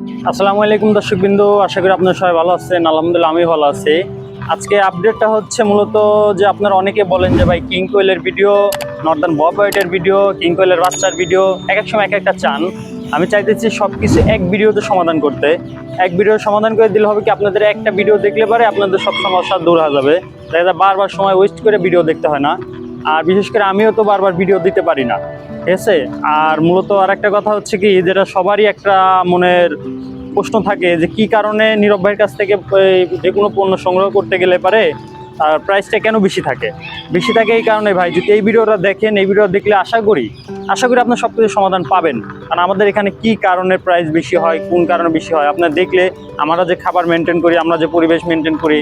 আসসালামু আলাইকুম দর্শকবৃন্দ, আশা করি আপনারা সবাই ভালো আছেন। আলহামদুলিল্লাহ আমি ভালো আছি। আজকে আপডেটটা হচ্ছে মূলত যে আপনারা অনেকে বলেন যে, ভাই কিং কোয়েলের ভিডিও নর্দার্ন বব হোয়াইটের ভিডিও কিং কোয়েলের বাচ্চার ভিডিও এক এক সময় এক একটা চান। আমি চাইতেছি সব কিছু এক ভিডিওতে সমাধান করতে। এক ভিডিও সমাধান করে দিলে হবে কি, আপনাদের একটা ভিডিও দেখলে পারে আপনাদের সব সমস্যা দূর হয়ে যাবে। তাই বারবার সময় ওয়েস্ট করে ভিডিও দেখতে হয় না। আর বিশেষ করে আমিও তো বারবার ভিডিও দিতে পারি না। ঠিক আছে আর মূলত আর একটা কথা হচ্ছে কি, যেটা সবারই একটা মনের প্রশ্ন থাকে, যে কি কারণে নীরব ভাইয়ের কাছ থেকে যে কোনো পণ্য সংগ্রহ করতে গেলে পারে আর প্রাইসটা কেন বেশি থাকে? বেশি থাকে এই কারণে ভাই, যদি এই ভিডিওটা দেখেন, এই ভিডিও দেখলে আশা করি আশা করি আপনার সব কিছু সমাধান পাবেন। কারণ আমাদের এখানে কি কারণে প্রাইস বেশি হয়, কোন কারণে বেশি হয়, আপনার দেখলে আমরা যে খাবার মেনটেন করি, আমরা যে পরিবেশ মেনটেন করি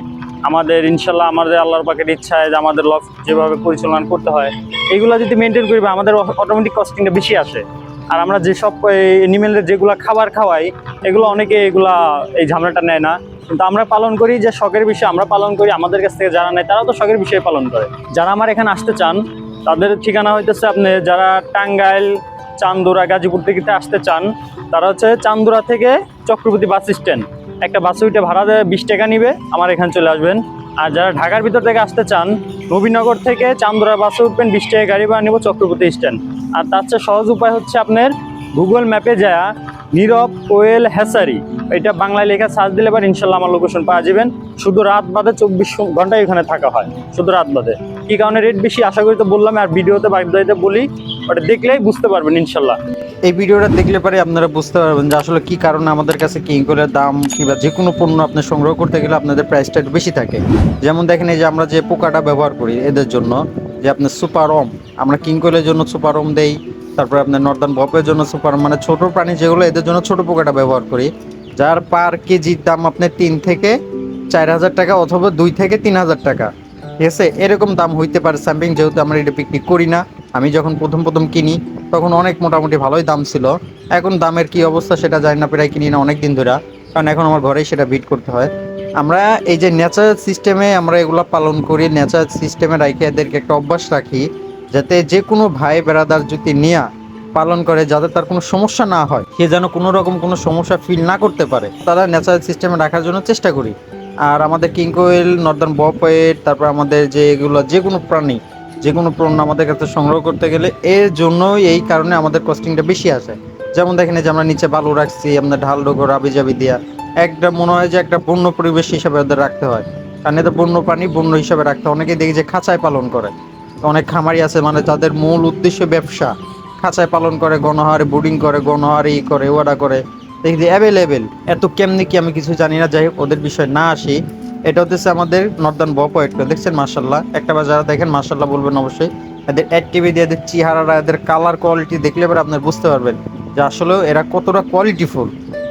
আমাদের, ইনশাল্লাহ আমাদের আল্লাহর পাকের ইচ্ছায় যে আমাদের লফ যেভাবে পরিচালনা করতে হয়, এইগুলো যদি মেনটেন করি আমাদের অটোমেটিক কস্টিংটা বেশি আসে আর আমরা যেসব এনিমেলের যেগুলো খাবার খাওয়াই, এগুলো অনেকে এগুলা এই ঝামেলাটা নেয় না। কিন্তু আমরা পালন করি যে শখের বিষয়ে, আমরা পালন করি, আমাদের কাছ থেকে যারা নেয়, তারাও তো শখের বিষয়ে পালন করে। যারা আমার এখানে আসতে চান, তাদের ঠিকানা হইতেছে আপনি, যারা টাঙ্গাইল, চান্দুরা, গাজীপুর থেকে আসতে চান, তারা হচ্ছে চান্দুরা থেকে চক্রবর্তী বাস স্ট্যান্ড একটা বাসে উঠে ভাড়া বিশ টাকা নিবে, আমার এখানে চলে আসবেন। আর যারা ঢাকার ভিতর থেকে আসতে চান, নবীনগর থেকে চান্দরা বাসে উঠবেন, বিশ টাকা গাড়ি ভাড়া নেব চক্রবর্তী স্ট্যান্ড। আর তার চেয়ে সহজ উপায় হচ্ছে আপনার গুগল ম্যাপে যাওয়া নীরব ওয়েল হ্যাসারি এটা বাংলায় লেখা সার্চ দিলে এবার ইনশাল্লাহ আমার লোকেশন পাওয়া যাবেন। শুধু রাত বাদে চব্বিশ ঘন্টায় এখানে থাকা হয়, শুধু রাত বাদে। কি কারণে রেট বেশি? আশা করি তো বললাম, আর ভিডিওতে বাগদাইতে বলি, ওটা দেখলেই বুঝতে পারবেন, ইনশাল্লাহ। এই ভিডিওটা দেখলে পরে আপনারা বুঝতে পারবেন যে আসলে কী কারণে আমাদের কাছে কিংকলের দাম কিংবা যে কোনো পণ্য আপনি সংগ্রহ করতে গেলে আপনাদের প্রাইসটা একটু বেশি থাকে। যেমন দেখেন, এই যে আমরা যে পোকাটা ব্যবহার করি এদের জন্য, যে আপনার সুপার ওম, আমরা কিংকলের জন্য সুপার ওম দেই তারপরে আপনার নর্দার্ন বপের জন্য সুপার মানে ছোট প্রাণী যেগুলো, এদের জন্য ছোট পোকাটা ব্যবহার করি, যার পার কেজির দাম আপনার তিন থেকে চার হাজার টাকা অথবা দুই থেকে তিন হাজার টাকা। ঠিক আছে? এরকম দাম হইতে পারে স্যাম্পিং, যেহেতু আমরা এটা পিকনিক করি না। আমি যখন প্রথম প্রথম কিনি, তখন অনেক মোটামুটি ভালোই দাম ছিল। এখন দামের কি অবস্থা সেটা জানি না, প্রায় কিনি না অনেক দিন ধরে। কারণ এখন আমার ঘরেই সেটা বিট করতে হয়। আমরা এই যে ন্যাচারাল সিস্টেমে আমরা এগুলো পালন করি ন্যাচারাল সিস্টেমে রাখি এদেরকে একটা অভ্যাস রাখি। যাতে যে কোনো ভাই বেড়াদার যদি নিয়া পালন করে, যাতে তার কোনো সমস্যা না হয়, সে যেন কোনো রকম কোনো সমস্যা ফিল না করতে পারে, তারা ন্যাচারাল সিস্টেমে রাখার জন্য চেষ্টা করি। আর আমাদের কিংকোয়েল নর্দার্ন বপেট তারপর আমাদের যে এগুলো, যে কোনো প্রাণী, যে কোনো পণ্য আমাদের কাছে সংগ্রহ করতে গেলে এর জন্যই এই কারণে আমাদের কস্টিংটা বেশি আসে। যেমন দেখেন যে আমরা নিচে বালু রাখছি আমরা ঢাল ডোগর আবি জাবি দিয়া, একটা মনে হয় যে একটা বন্য পরিবেশ হিসাবে ওদের রাখতে হয়। কারণ এদের বন্য প্রাণী বন্য হিসাবে রাখতে হয়। অনেকে দেখি যে খাঁচায় পালন করে। অনেক খামারি আছে মানে তাদের মূল উদ্দেশ্য ব্যবসা। খাঁচায় পালন করে, গণহারে বোর্ডিং করে, গণহারে ই করে ওয়াডা করে। দেখি অ্যাভেলেবেল এত কেমনি কি আমি কিছু জানি না, যাই ওদের বিষয় না আসি। এটা হচ্ছে আমাদের নর্দার্ন ওয়েটটা, দেখছেন মার্শাল্লাহ একটা বার যারা দেখেন মার্শাল্লাহ বলবেন অবশ্যই। এদের অ্যাক্টিভিটি এদের চেহারাটা এদের কালার কোয়ালিটি দেখলে এবার আপনার বুঝতে পারবেন যে আসলে এরা কতটা কোয়ালিটিফুল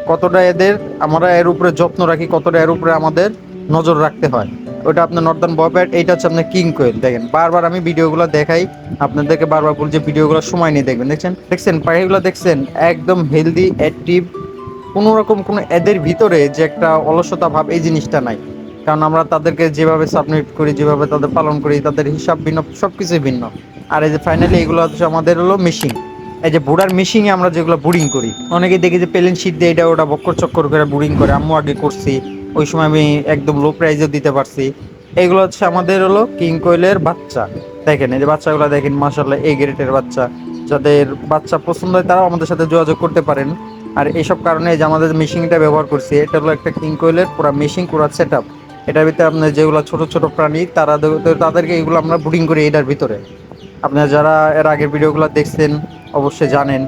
কতটা এদের, আমরা এর উপরে যত্ন রাখি, কতটা এর উপরে আমাদের নজর রাখতে হয়। ওটা আপনার নর্দার্ন বপেট এইটা হচ্ছে আপনার কিং কোয়েল, দেখেন। বারবার আমি ভিডিওগুলো দেখাই, আপনাদেরকে বারবার বলছি ভিডিওগুলো সময় নিয়ে দেখবেন, দেখছেন? দেখছেন, পাখিগুলো দেখছেন, একদম হেলদি অ্যাক্টিভ কোনো রকম কোনো এদের ভিতরে যে একটা অলসতা ভাব, এই জিনিসটা নাই। কারণ আমরা তাদেরকে যেভাবে সাবমিট করি, যেভাবে তাদের পালন করি, তাদের হিসাব ভিন্ন সব কিছুই ভিন্ন। আর এই যে ফাইনালি এগুলো হচ্ছে আমাদের হলো মেশিন এই যে বুড়ার মেশিনে আমরা যেগুলো বুড়িং করি অনেকে দেখি যে প্লেন শিট দিয়ে এটা ওটা বক্কর চক্কর করে বুড়িং করে, আম্মু আগে করছি। ওই সময় আমি একদম লো প্রাইসেও দিতে পারছি। এগুলো হচ্ছে আমাদের হলো কিং কোয়েলের বাচ্চা। দেখেন, এই যে বাচ্চাগুলো দেখেন মাসাল্লাহ এই গ্রেটের বাচ্চা। যাদের বাচ্চা পছন্দ হয় তারাও আমাদের সাথে যোগাযোগ করতে পারেন। আর এইসব কারণে যে আমাদের মেশিনটা ব্যবহার করছি, এটা হলো একটা কিং কোয়েলের পুরো মেশিন করার সেট আপ এটার ভিতরে আপনার যেগুলো ছোট ছোট প্রাণী, তারা তাদেরকে এগুলো আমরা বুডিং করি এটার ভিতরে। আপনারা যারা এর আগের ভিডিওগুলো দেখছেন, অবশ্যই জানেন।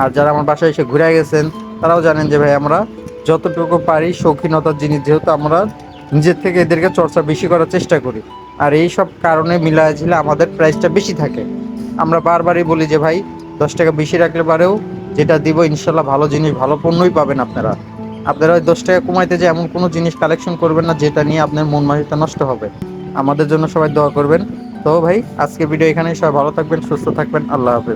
আর যারা আমার বাসায় এসে ঘুরে গেছেন, তারাও জানেন যে ভাই, আমরা যতটুকু পারি শৌখিনতার জিনিস যেহেতু আমরা নিজের থেকে এদেরকে চর্চা বেশি করার চেষ্টা করি। আর এই সব কারণে মিলায় ঝিলে আমাদের প্রাইসটা বেশি থাকে। আমরা বারবারই বলি যে, ভাই, দশ টাকা বেশি রাখলে পারেও যেটা দিব, ইনশাল্লাহ ভালো জিনিস, ভালো পণ্যই পাবেন আপনারা। আপনারা ওই দশ টাকা কমাইতে যে এমন কোনো জিনিস কালেকশন করবেন না, যেটা নিয়ে আপনার মন মানসিকতা নষ্ট হবে। আমাদের জন্য সবাই দোয়া করবেন। তো ভাই আজকে ভিডিও এখানেই। সবাই ভালো থাকবেন, সুস্থ থাকবেন। আল্লাহ হাফেজ।